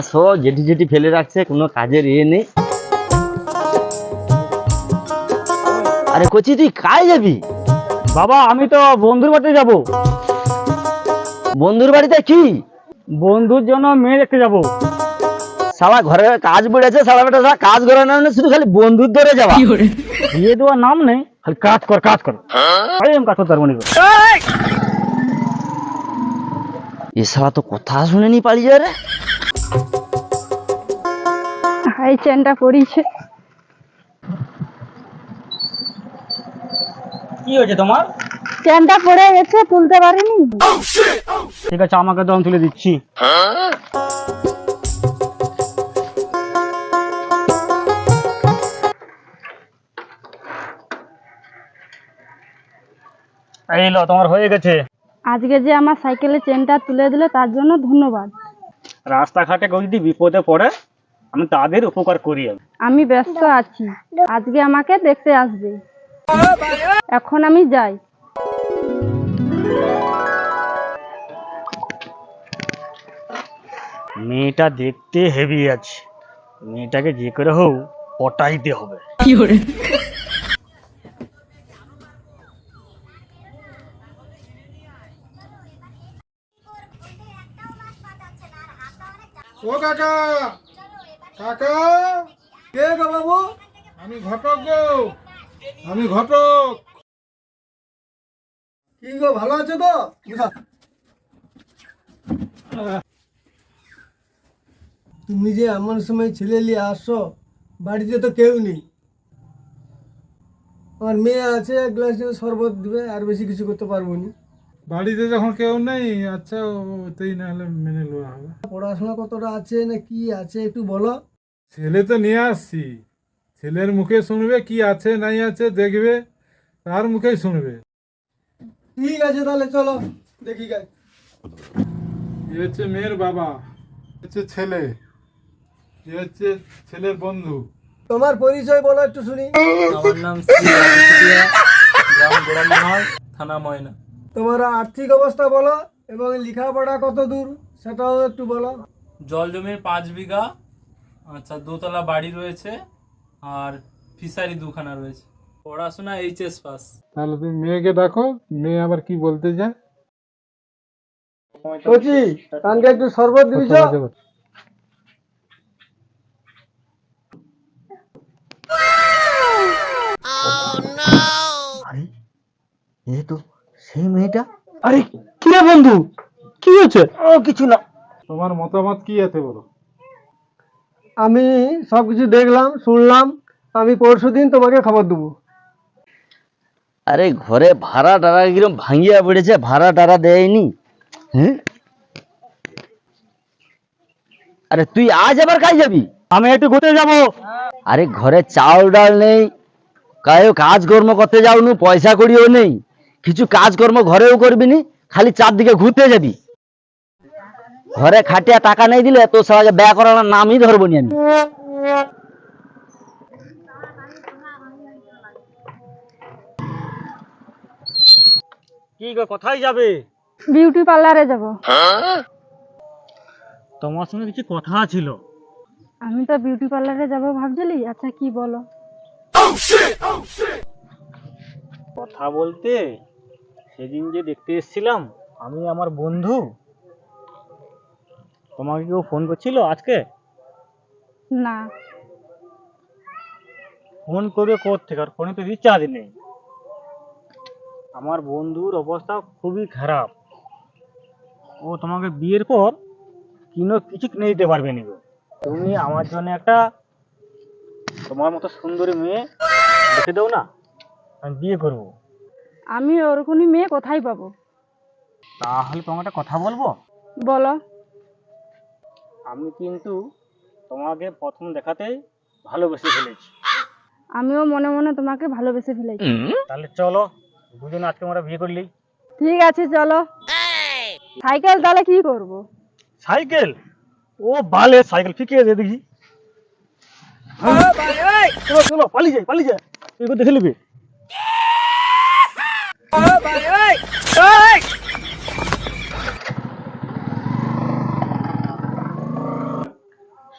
আসো জেঠি জেঠি ফেলে রাখছে কোনো কাজের ইয়ে নেই। আরে কচি তুই কাজ যাবি? বাবা আমি তো বন্ধুর বাড়িতে যাব। বন্ধুর বাড়িতে কি? বন্ধুর জন্য মেয়ে দেখতে যাব। সালা ঘরে কাজ বেড়েছে সালা বেটা সালা কাজ করে না শুধু খালি বন্ধুর ধরে যাওয়া। বিয়ে দেওয়ার নাম নেই খালি কাজ কর কাজ কর। কাজ করতে পারব এ সালা তো কথা শুনেনি পালিয়ে রে হাই চেনটা পড়িছে। কি হয়েছে তোমার? চেনটা পড়ে গেছে তুলতে পারিনি। ঠিক আছে আমাকে দম তুলে দিচ্ছি। এই লো তোমার হয়ে গেছে। আজকে যে আমার সাইকেলে চেনটা তুলে দিলে তার জন্য ধন্যবাদ। রাস্তাঘাটে কেউ যদি বিপদে পড়ে আমি তাদের উপকার করি আমি। আমি ব্যস্ত আছি। আজকে আমাকে দেখতে আসবে। এখন আমি যাই। মেয়েটা দেখতে হেভি আছে। মেয়েটাকে যে করে হোক পটাইতে হবে। কি করে? ও কাকা! কাকা, কে গো বাবু? আমি ঘটক গো। আমি ঘটক। কি গো, ভালো আছো তো? তুমি যে এমন সময় ছেলে নিয়ে আসো, বাড়িতে তো কেউ নেই। আমার মেয়ে আছে, এক গ্লাস শরবত দিবে, আর বেশি কিছু করতে পারব না। বাড়িতে যখন কেউ নেই আচ্ছা ওতেই না হলে মেনে নেওয়া হবে। পড়াশোনা কতটা আছে না কি আছে একটু বলো। ছেলে তো নিয়ে আসছি। ছেলের মুখে শুনবে কি আছে নাই আছে দেখবে তার মুখেই শুনবে। ঠিক আছে তাহলে চলো দেখি গাই। এ হচ্ছে মেয়ের বাবা হচ্ছে ছেলে এ হচ্ছে ছেলের বন্ধু। তোমার পরিচয় বলো একটু শুনি। আমার নাম থানা ময়না। তোমার আর্থিক অবস্থা বলো এবং লেখাপড়া কত দূর সেটাও একটু বলো। জল জমির পাঁচ বিঘা আচ্ছা দোতলা বাড়ি রয়েছে আর ফিশারি দুখানা রয়েছে। পড়াশোনা এইচএস পাস। তাহলে তুমি মেয়েকে ডাকো মেয়ে আবার কি বলতে যায় কচি কানকে একটু শরবত দিবি কথা। আরে এ তো সেই মেয়েটা? আরে কি রে বন্ধু? কি হয়েছে? ও কিছু না। তোমার মতামত কি আছে বলো? আমি সব কিছু দেখলাম শুনলাম আমি পরশু দিন তোমাকে খবর দেবো। আরে ঘরে ভাড়া টাড়া কিরম ভাঙিয়া পড়েছে ভাড়া টাড়া দেয়নি? হ্যাঁ? আরে তুই আজ আবার কাজ যাবি? আমি একটু ঘুরতে যাব। আরে ঘরে চাউল ডাল নেই কায়ও কাজকর্ম করতে যাও নু পয়সা করিও নেই। কিছু কাজকর্ম ঘরেও করবি নি খালি চারদিকে ঘুরতে যাবি। ঘরে খাটিয়া টাকা নেই দিলে তোর সবাইকে ব্যয় করানোর নামই ধরবো নি আমি। কি গো কোথায় যাবে? বিউটি পার্লারে যাব। তোমার সঙ্গে কিছু কথা ছিল। আমি তো বিউটি পার্লারে যাব ভাবছিলি আচ্ছা কি বলো? কথা বলতে সেদিন যে দেখতে এসেছিলাম আমি আমার বন্ধু তোমাকে কেউ ফোন করছিল আজকে? না। ফোন করবে থেকে? আর ফোনে তো রিচার্জ নেই। আমার বন্ধুর অবস্থা খুবই খারাপ। ও তোমাকে বিয়ের পর কিনো কিছু কিনে দিতে পারবে না। তুমি আমার জন্য একটা তোমার মতো সুন্দরী মেয়ে দেখে দাও না। আমি বিয়ে করব। আমি ওরকমই মেয়ে কোথায় পাবো? তাহলে তোমাকে একটা কথা বলব? বলো। আমি কিন্তু তোমাকে প্রথম দেখাতেই ভালোবেসে ফেলেছি। আমিও মনে মনে তোমাকে ভালোবেসে ফেলেছি। তাহলে চলো দুজন আজকে আমরা বিয়ে করলি। ঠিক আছে চলো। সাইকেল তাহলে কি করব? সাইকেল? ও বালে সাইকেল ফিকে দে দেখি। চলো চলো পালিয়ে যাই পালিয়ে যাই। এগুলো দেখে নিবি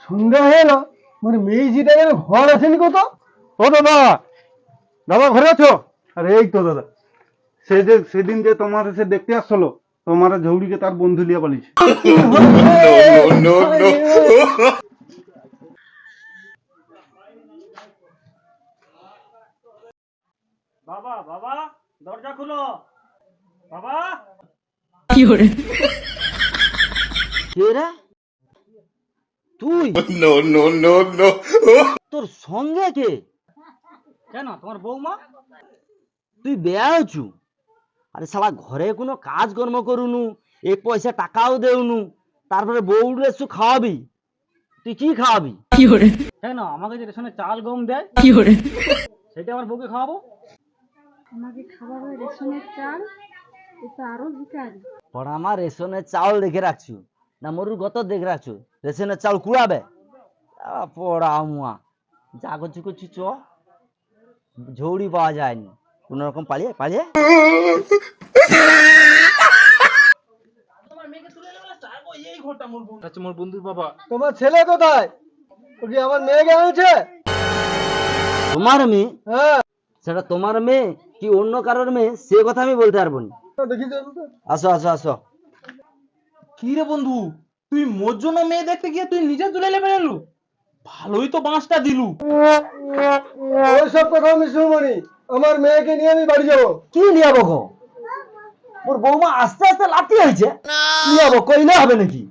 সন্ধ্যা হয়ে এলো মানে মেয়ে যেটা গেলে ঘর আসেনি কত ও দাদা দাদা ঘরে আছো? আরে এই তো দাদা সে যে সেদিন যে তোমার সে দেখতে আসলো তোমার ঝৌড়িকে তার বন্ধু লিয়া পালিয়েছে বাবা বাবা দরজা খুলো। বাবা। কে রে? তুই? নো নো নো নো তোর সঙ্গে কে? কেন? তোমার বৌমা? তুই বেয়া হচ্ছু আরে শালা ঘরে কোনো কাজ কর্ম করুনু এক পয়সা টাকাও দেউনু তারপরে বউরে একটু খাওয়াবি। তুই কি খাওয়াবি? কেন? আমাকে যে রেশনে চাল গম দেয়? কি করে সেটা আমার বউকে খাওয়াবো? আমাকে ওই রেশনের চাল এ তো আরও ভিকারি পড়া আমার রেশনের চাউল দেখে রাখছু। না মরুর গত দেখে রাখছু। রেশনের চাউল কুড়াবে? পড়া মুয়া। ঝৌড়ি পাওয়া যায়নি। কোন রকম পালিয়ে পালিয়ে। আচ্ছা মোর বন্ধুর বাবা। তোমার ছেলে কোথায়? ও কি আমার আনছে তোমার মেয়ে? হ্যাঁ। সেটা তোমার মেয়ে কি অন্য কারোর মেয়ে? সে কথা আমি বলতে পারব না। আসো আসো আসো। কি রে বন্ধু? তুই মোর জন্য মেয়ে দেখতে গিয়ে তুই নিজে তুলে নেবে এলু? ভালোই তো বাঁশটা দিলু। ওইসব কথা আমি শুনবনি আমার মেয়েকে নিয়ে আমি বাড়ি যাব। কি নিয়ে যাব গো ওর বৌমা আস্তে আস্তে লাঠি হয়েছে। কি যাব কইলে হবে নাকি?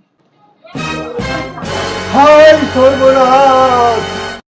হাই সর্বনাশ!